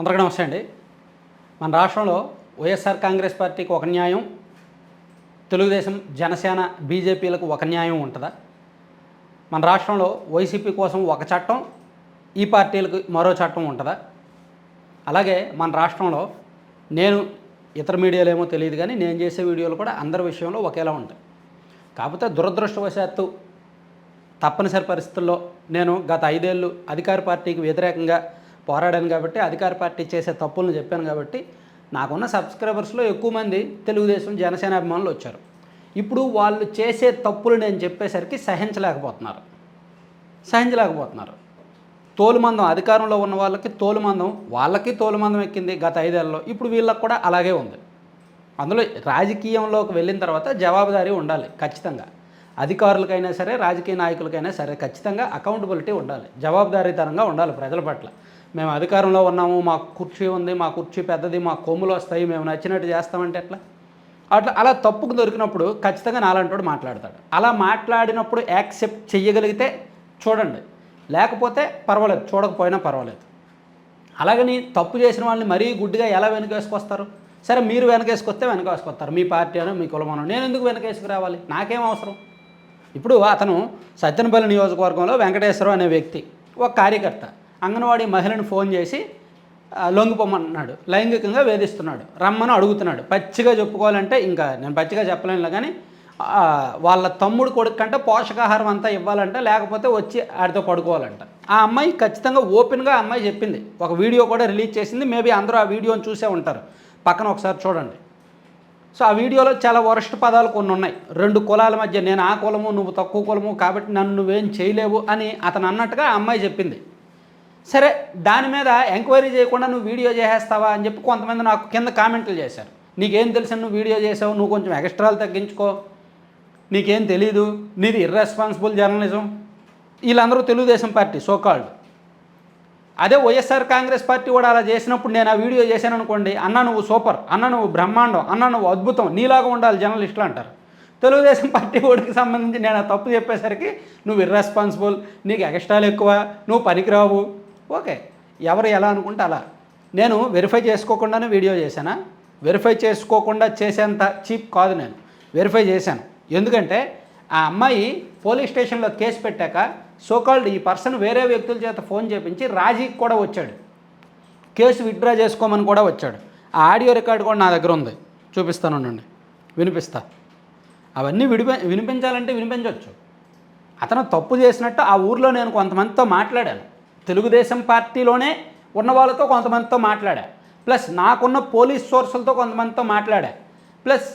అందరికీ నమస్తే అండి. మన రాష్ట్రంలో వైఎస్ఆర్ కాంగ్రెస్ పార్టీకి ఒక న్యాయం తెలుగుదేశం జనసేన బీజేపీలకు ఒక న్యాయం ఉంటుందా? మన రాష్ట్రంలో వైసీపీ కోసం ఒక చట్టం ఈ పార్టీలకు మరో చట్టం ఉంటుందా? అలాగే మన రాష్ట్రంలో నేను ఇతర మీడియాలు ఏమో తెలియదు కానీ నేను చేసే వీడియోలు కూడా అందరి విషయంలో ఒకేలా ఉంటాయి. కాకపోతే దురదృష్టవశాత్తు తప్పనిసరి పరిస్థితుల్లో నేను గత ఐదేళ్ళు అధికార పార్టీకి వ్యతిరేకంగా పోరాడాను కాబట్టి అధికార పార్టీ చేసే తప్పులను చెప్పాను కాబట్టి నాకున్న సబ్స్క్రైబర్స్లో ఎక్కువ మంది తెలుగుదేశం జనసేన అభిమానులు వచ్చారు. ఇప్పుడు వాళ్ళు చేసే తప్పులు నేను చెప్పేసరికి సహించలేకపోతున్నారు. సహించలేకపోతున్నారు. తోలుమందం అధికారంలో ఉన్న వాళ్ళకి తోలుమందం వాళ్ళకి తోలుమందం ఎక్కింది గత ఐదేళ్ళలో. ఇప్పుడు వీళ్ళకి కూడా అలాగే ఉంది. అందులో రాజకీయంలోకి వెళ్ళిన తర్వాత జవాబుదారీ ఉండాలి ఖచ్చితంగా. అధికారులకైనా సరే రాజకీయ నాయకులకైనా సరే ఖచ్చితంగా అకౌంటబిలిటీ ఉండాలి జవాబుదారీతనంగా ఉండాలి ప్రజల పట్ల. మేము అధికారంలో ఉన్నాము మా కుర్చీ ఉంది మా కుర్చీ పెద్దది మా కొమ్ములు వస్తాయి మేము నచ్చినట్టు చేస్తామంటే ఎట్లా? అట్లా అలా తప్పుకు దొరికినప్పుడు ఖచ్చితంగా నాలంటోడు మాట్లాడతాడు. అలా మాట్లాడినప్పుడు యాక్సెప్ట్ చెయ్యగలిగితే చూడండి లేకపోతే పర్వాలేదు చూడకపోయినా పర్వాలేదు. అలాగని తప్పు చేసిన వాళ్ళని మరీ గుడ్డిగా ఎలా వెనకేసుకొస్తారు? సరే మీరు వెనకేసుకొస్తే వెనకేసుకొస్తారు. మీ పార్టీ అనో మీ కులమనో నేను ఎందుకు వెనకేసుకురావాలి నాకేం అవసరం? ఇప్పుడు అతను సత్యనపల్లి నియోజకవర్గంలో వెంకటేశ్వరం అనే వ్యక్తి ఒక కార్యకర్త. అంగన్వాడీ మహిళను ఫోన్ చేసి లొంగిపోమన్నాడు. లైంగికంగా వేధిస్తున్నాడు. రమ్మని అడుగుతున్నాడు. పచ్చిగా చెప్పుకోవాలంటే ఇంకా నేను పచ్చిగా చెప్పలేను కానీ వాళ్ళ తమ్ముడు కొడుకు కంటే పోషకాహారం అంతా ఇవ్వాలంట లేకపోతే వచ్చి ఆడితో పడుకోవాలంట. ఆ అమ్మాయి ఖచ్చితంగా ఓపెన్గా ఆ అమ్మాయి చెప్పింది. ఒక వీడియో కూడా రిలీజ్ చేసింది. మేబీ అందరూ ఆ వీడియోని చూసే ఉంటారు. పక్కన ఒకసారి చూడండి. సో ఆ వీడియోలో చాలా వరస్ట్ పదాలు కొన్ని ఉన్నాయి. రెండు కులాల మధ్య నేను ఆ కులము నువ్వు తక్కువ కులము కాబట్టి నన్ను నువ్వేం చేయలేవు అని అతను అన్నట్టుగా ఆ అమ్మాయి చెప్పింది. సరే దాని మీద ఎంక్వైరీ చేయకుండా నువ్వు వీడియో చేసేస్తావా అని చెప్పి కొంతమంది నాకు కింద కామెంట్లు చేశారు. నీకేం తెలుసు నువ్వు వీడియో చేసావు నువ్వు కొంచెం ఎక్స్ట్రాలు తగ్గించుకో. నీకేం తెలీదు నీది ఇర్రెస్పాన్సిబుల్ జర్నలిజం వీళ్ళందరూ తెలుగుదేశం పార్టీ సోకాల్డ్ అదే వైఎస్ఆర్ కాంగ్రెస్ పార్టీ కూడా అలా చేసినప్పుడు నేను ఆ వీడియో చేశాను అనుకోండి అన్న నువ్వు సూపర్ అన్న నువ్వు బ్రహ్మాండం అన్న నువ్వు అద్భుతం నీలాగా ఉండాలి జర్నలిస్టులు అంటారు. తెలుగుదేశం పార్టీ ఓడికి సంబంధించి నేను ఆ తప్పు చెప్పేసరికి నువ్వు ఇర్రెస్పాన్సిబుల్ నీకు ఎక్స్ట్రాలు ఎక్కువ నువ్వు పనికిరావు. ఓకే ఎవరు ఎలా అనుకుంటే అలా. నేను వెరిఫై చేసుకోకుండానే వీడియో చేశానా? వెరిఫై చేసుకోకుండా చేసేంత చీప్ కాదు నేను. వెరిఫై చేశాను. ఎందుకంటే ఆ అమ్మాయి పోలీస్ స్టేషన్లో కేసు పెట్టాక సోకాల్డ్ ఈ పర్సన్ వేరే వ్యక్తుల చేత ఫోన్ చేపించి రాజీకి కూడా వచ్చాడు. కేసు విత్డ్రా చేసుకోమని కూడా వచ్చాడు. ఆ ఆడియో రికార్డు కూడా నా దగ్గర ఉంది. చూపిస్తాను ఉండండి. వినిపిస్తా. అవన్నీ విడిపి వినిపించాలంటే వినిపించవచ్చు అతను తప్పు చేసినట్టు ఆ ఊర్లో నేను కొంతమందితో మాట్లాడాను. తెలుగుదేశం పార్టీలోనే ఉన్న వాళ్ళతో కొంతమందితో మాట్లాడా. ప్లస్ నాకున్న పోలీస్ సోర్సులతో కొంతమందితో మాట్లాడా. ప్లస్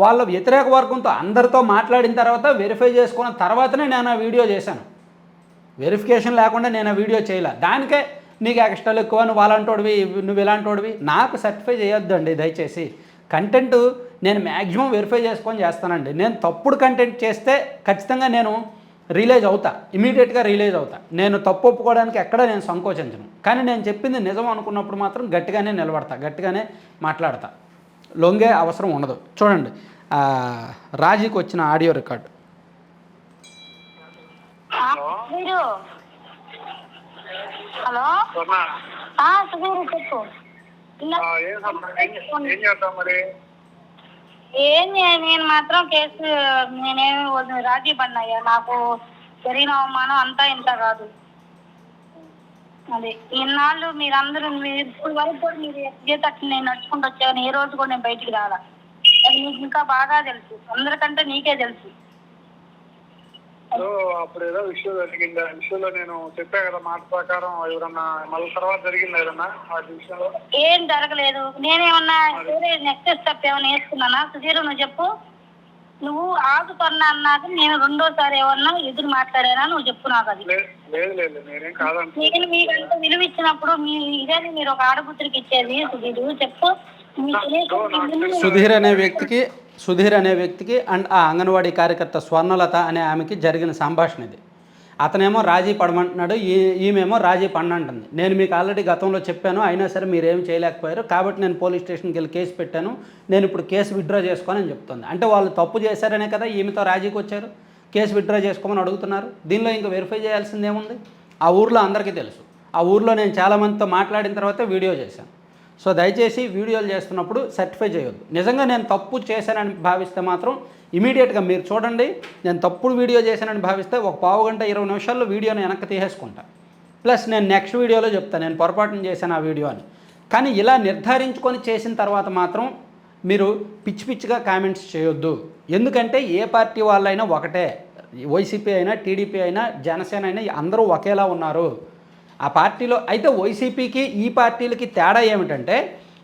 వాళ్ళ వ్యతిరేక వర్గంతో అందరితో మాట్లాడిన తర్వాత వెరిఫై చేసుకున్న తర్వాతనే నేను ఆ వీడియో చేశాను. వెరిఫికేషన్ లేకుండా నేను ఆ వీడియో చేయలే. దానికే నీకు ఎక్స్ట్రాలు ఎక్కువ నువ్వు అలాంటోడివి నువ్వు ఇలాంటోడివి. నాకు సర్టిఫై చేయొద్దండి దయచేసి. కంటెంట్ నేను మ్యాక్సిమం వెరిఫై చేసుకొని చేస్తానండి. నేను తప్పుడు కంటెంట్ చేస్తే ఖచ్చితంగా నేను రిలీజ్ అవుతా. ఇమీడియట్గా రిలీజ్ అవుతా. నేను తప్పు ఒప్పుకోవడానికి ఎక్కడ నేను సంకోచించను. కానీ నేను చెప్పింది నిజం అనుకున్నప్పుడు మాత్రం గట్టిగానే నిలబడతా గట్టిగానే మాట్లాడతా. లొంగే అవసరం ఉండదు. చూడండి ఆ, రాజీకి వచ్చిన ఆడియో రికార్డు. హలో. చెప్పు. ఏం నేను మాత్రం కేసు నేనేమి వద్దు రాజీ పడినయ్యా నాకు జరిగిన అవమానం అంతా ఇంత కాదు. అదే ఇన్నాళ్ళు మీరందరూ మీరు ఇప్పుడు వరకు కూడా మీరు ఎట్లా అట్లా నేను నడుచుకుంటూ వచ్చాను ఏ రోజు కూడా నేను బయటికి రాలా. అది నీకు ఇంకా బాగా తెలుసు. అందరికంటే నీకే తెలుసు. సో అప్పుడు ఏదో విషయం జరిగింది. ఆ విషయంలో నేను చెప్పా కదా మాట ప్రకారం ఎవరన్నా మళ్ళీ తర్వాత జరిగింది ఏదన్నా ఆ విషయంలో ఏం జరగలేదు. నేనేమన్నా వేరే నెక్స్ట్ స్టెప్ ఏమైనా వేసుకున్నానా? సుధీర్ నువ్వు చెప్పు. నువ్వు ఆగుతున్నా అన్నాక నేను రెండోసారి ఏమన్నా ఎదురు మాట్లాడానా? నువ్వు చెప్పు నాకు అది. లేదు లేదు నేనేం కాదంట నేను మీకంతా విలువ ఇచ్చినప్పుడు మీ ఇదే మీరు ఒక ఆడపుత్రికి ఇచ్చేది సుధీర్. చెప్పు. సుధీర్ అనే వ్యక్తికి సుధీర్ అనే వ్యక్తికి అండ్ ఆ అంగన్వాడీ కార్యకర్త స్వర్ణలత అనే ఆమెకి జరిగిన సంభాషణ ఇది. అతనేమో రాజీ పడమంటున్నాడు ఈ ఈమెమో రాజీ పడనంటుంది నేను మీకు ఆల్రెడీ గతంలో చెప్పాను అయినా సరే మీరేమి చేయలేకపోయారు కాబట్టి నేను పోలీస్ స్టేషన్కి వెళ్ళి కేసు పెట్టాను నేను ఇప్పుడు కేసు విత్డ్రా చేసుకోని అని చెప్తుంది. అంటే వాళ్ళు తప్పు చేశారనే కదా ఈమెతో రాజీకి వచ్చారు కేసు విత్డ్రా చేసుకోమని అడుగుతున్నారు. దీనిలో ఇంకా వెరిఫై చేయాల్సింది ఏముంది ఆ ఊర్లో అందరికీ తెలుసు. ఆ ఊర్లో నేను చాలామందితో మాట్లాడిన తర్వాత వీడియో చేశాను. సో దయచేసి వీడియోలు చేస్తున్నప్పుడు సర్టిఫై చేయొద్దు. నిజంగా నేను తప్పు చేశానని భావిస్తే మాత్రం ఇమీడియట్గా మీరు చూడండి. నేను తప్పుడు వీడియో చేశానని భావిస్తే ఒక పావు గంట ఇరవై నిమిషాల్లో వీడియోని వెనక్కి తీసేసుకుంటా. ప్లస్ నేను నెక్స్ట్ వీడియోలో చెప్తాను నేను పొరపాటున చేశాను ఆ వీడియో అని కానీ ఇలా నిర్ధారించుకొని చేసిన తర్వాత మాత్రం మీరు పిచ్చి పిచ్చిగా కామెంట్స్ చేయొద్దు. ఎందుకంటే ఏ పార్టీ వాళ్ళైనా ఒకటే. వైసీపీ అయినా టీడీపీ అయినా జనసేన అయినా అందరూ ఒకేలా ఉన్నారు. ఆ పార్టీలో అయితే వైసీపీకి ఈ పార్టీలకి తేడా ఏమిటంటే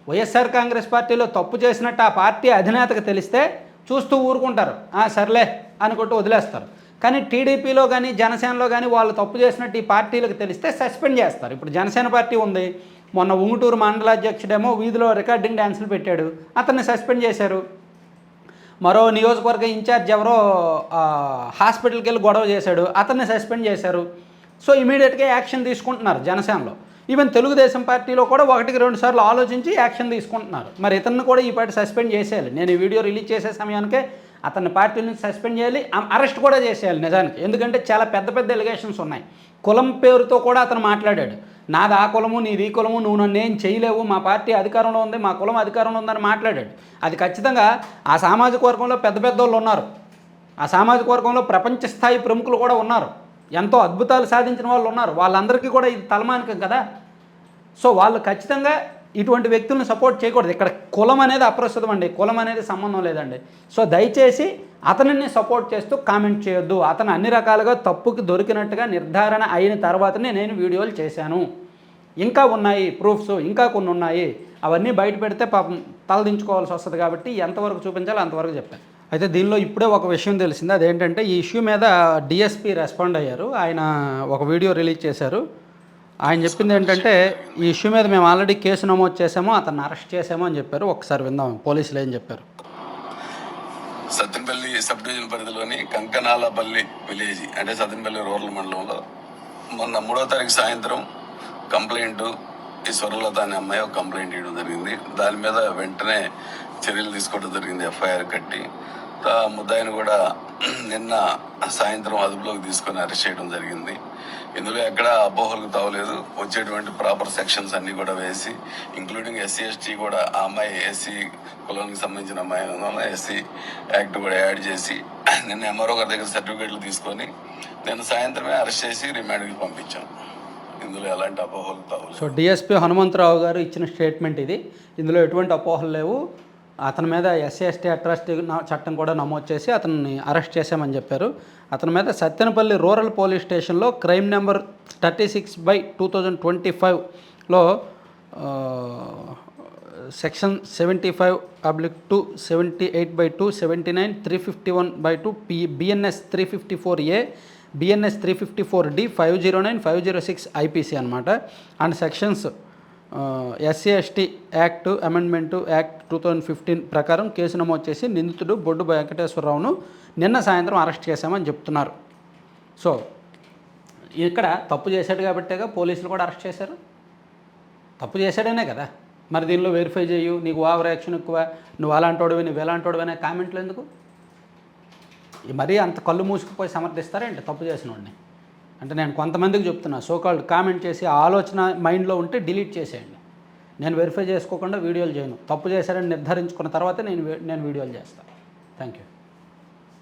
వైఎస్ఆర్ కాంగ్రెస్ పార్టీలో తప్పు చేసినట్టు ఆ పార్టీ అధినేతకు తెలిస్తే చూస్తూ ఊరుకుంటారు. సర్లే అనుకుంటూ వదిలేస్తారు. కానీ టీడీపీలో కానీ జనసేనలో కానీ వాళ్ళు తప్పు చేసినట్టు ఈ పార్టీలకు తెలిస్తే సస్పెండ్ చేస్తారు. ఇప్పుడు జనసేన పార్టీ ఉంది. మొన్న ఉంగుటూరు మండలాధ్యక్షుడేమో వీధిలో రికార్డింగ్ డ్యాన్సులు పెట్టాడు. అతన్ని సస్పెండ్ చేశారు. మరో నియోజకవర్గ ఇన్ఛార్జ్ ఎవరో హాస్పిటల్కి వెళ్ళి గొడవ చేశాడు. అతన్ని సస్పెండ్ చేశారు. సో ఇమీడియట్గా యాక్షన్ తీసుకుంటున్నారు జనసేనలో. ఈవెన్ తెలుగుదేశం పార్టీలో కూడా ఒకటికి రెండు సార్లు ఆలోచించి యాక్షన్ తీసుకుంటున్నారు. మరి ఇతన్ని కూడా ఈ పార్టీ సస్పెండ్ చేసేయాలి. నేను ఈ వీడియో రిలీజ్ చేసే సమయానికే అతన్ని పార్టీ నుంచి సస్పెండ్ చేయాలి. అరెస్ట్ కూడా చేసేయాలి నిజానికి. ఎందుకంటే చాలా పెద్ద పెద్ద ఎలిగేషన్స్ ఉన్నాయి. కులం పేరుతో కూడా అతను మాట్లాడాడు. నాది ఆ కులము నీది ఈ కులము నువ్వు నన్ను ఏం చేయలేవు. మా పార్టీ అధికారంలో ఉంది మా కులం అధికారంలో ఉందని మాట్లాడాడు. అది ఖచ్చితంగా ఆ సామాజిక వర్గంలో పెద్ద పెద్ద వాళ్ళు ఉన్నారు. ఆ సామాజిక వర్గంలో ప్రపంచ స్థాయి ప్రముఖులు కూడా ఉన్నారు. ఎంతో అద్భుతాలు సాధించిన వాళ్ళు ఉన్నారు. వాళ్ళందరికీ కూడా ఇది తలమానికం కదా? సో వాళ్ళు ఖచ్చితంగా ఇటువంటి వ్యక్తులను సపోర్ట్ చేయకూడదు. ఇక్కడ కులం అనేది అప్రస్తుతం అండి. కులం అనేది సంబంధం లేదండి. సో దయచేసి అతనిని సపోర్ట్ చేస్తూ కామెంట్ చేయొద్దు. అతను అన్ని రకాలుగా తప్పుకి దొరికినట్టుగా నిర్ధారణ అయిన తర్వాతనే నేను వీడియోలు చేశాను. ఇంకా ఉన్నాయి ప్రూఫ్స్ ఇంకా కొన్ని ఉన్నాయి. అవన్నీ బయట పెడితే పాపం తలదించుకోవాల్సి వస్తుంది కాబట్టి ఎంతవరకు చూపించాలో అంతవరకు చెప్పాను. అయితే దీనిలో ఇప్పుడే ఒక విషయం తెలిసింది. అదేంటంటే ఈ ఇష్యూ మీద డిఎస్పీ రెస్పాండ్ అయ్యారు. ఆయన ఒక వీడియో రిలీజ్ చేశారు. ఆయన చెప్పింది ఏంటంటే ఈ ఇష్యూ మీద మేము ఆల్రెడీ కేసు నమోదు చేసాము అతన్ని అరెస్ట్ చేసాము అని చెప్పారు. ఒకసారి విందాం పోలీసులు ఏం చెప్పారు. సత్తెనపల్లి సబ్ డివిజన్ పరిధిలోని కంకనాలపల్లి విలేజ్ అంటే సత్తెనపల్లి రూరల్ మండలంలో మొన్న మూడో తారీఖు సాయంత్రం కంప్లైంట్ ఈ స్వరలత అనే అమ్మాయి ఒక కంప్లైంట్ ఇవ్వడం జరిగింది. దాని మీద వెంటనే చర్యలు తీసుకోవడం జరిగింది ఎఫ్ఐఆర్ కట్టి. ముద్దాయిని కూడా నిన్న సాయంత్రం అదుపులోకి తీసుకొని అరెస్ట్ చేయడం జరిగింది. ఇందులో ఎక్కడ అపోహలకు తావలేదు. వచ్చేటువంటి ప్రాపర్ సెక్షన్స్ అన్నీ కూడా వేసి ఇంక్లూడింగ్ ఎస్సీ ఎస్టీ కూడా ఆ అమ్మాయి ఎస్సీ కులానికి సంబంధించిన అమ్మాయి ఎస్సీ యాక్ట్ కూడా యాడ్ చేసి నిన్న ఎంఆర్ఓ గారి దగ్గర సర్టిఫికేట్లు తీసుకొని నేను సాయంత్రమే అరెస్ట్ చేసి రిమాండ్కి పంపించాం. ఇందులో ఎలాంటి అపోహలు తావలేదు. సో డిఎస్పీ హనుమంతరావు గారు ఇచ్చిన స్టేట్మెంట్ ఇది. ఇందులో ఎటువంటి అపోహలు లేవు. అతని మీద ఎస్సీ ఎస్టీ అట్రాసిటీ చట్టం కూడా నమోదు చేసి అతన్ని అరెస్ట్ చేశామని చెప్పారు. అతని మీద సత్తెనపల్లి రూరల్ పోలీస్ స్టేషన్లో crime number thirty six by two thousand twenty ఫైవ్లో section seventy five public two seventy eight by two seventy nine three fifty one by two P BNS three fifty four A BNS three fifty four D five zero nine five zero six IPC అనమాట and sections SC ST act amendment act two thousand fifteen ప్రకారం కేసు నమోదు చేసి నిందితుడు బొడ్డు వెంకటేశ్వరరావును నిన్న సాయంత్రం arrest చేశామని చెప్తున్నారు. సో ఇక్కడ తప్పు చేశాడు కాబట్టేగా పోలీసులు కూడా అరెస్ట్ చేశారు. తప్పు చేశాడనే కదా. మరి దీనిలో వెరిఫై చేయు నీకు ఓవర్ యాక్షన్ ఎక్కువ నువ్వు అలాంటోడువి నువ్వు ఎలాంటోడివి అనే కామెంట్లు ఎందుకు? ఈ మరీ అంత కళ్ళు మూసుకుపోయి సమర్థిస్తారేంటి తప్పు చేసిన వాడిని అంటే నేను కొంతమందికి చెప్తున్నా సోకాల్డ్ కామెంట్ చేసి ఆ ఆలోచన మైండ్లో ఉంటే డిలీట్ చేసేయండి. నేను వెరిఫై చేసుకోకుండా వీడియోలు చేయను. తప్పు చేశారని నిర్ధారించుకున్న తర్వాతే నేను నేను వీడియోలు చేస్తాను థ్యాంక్ యూ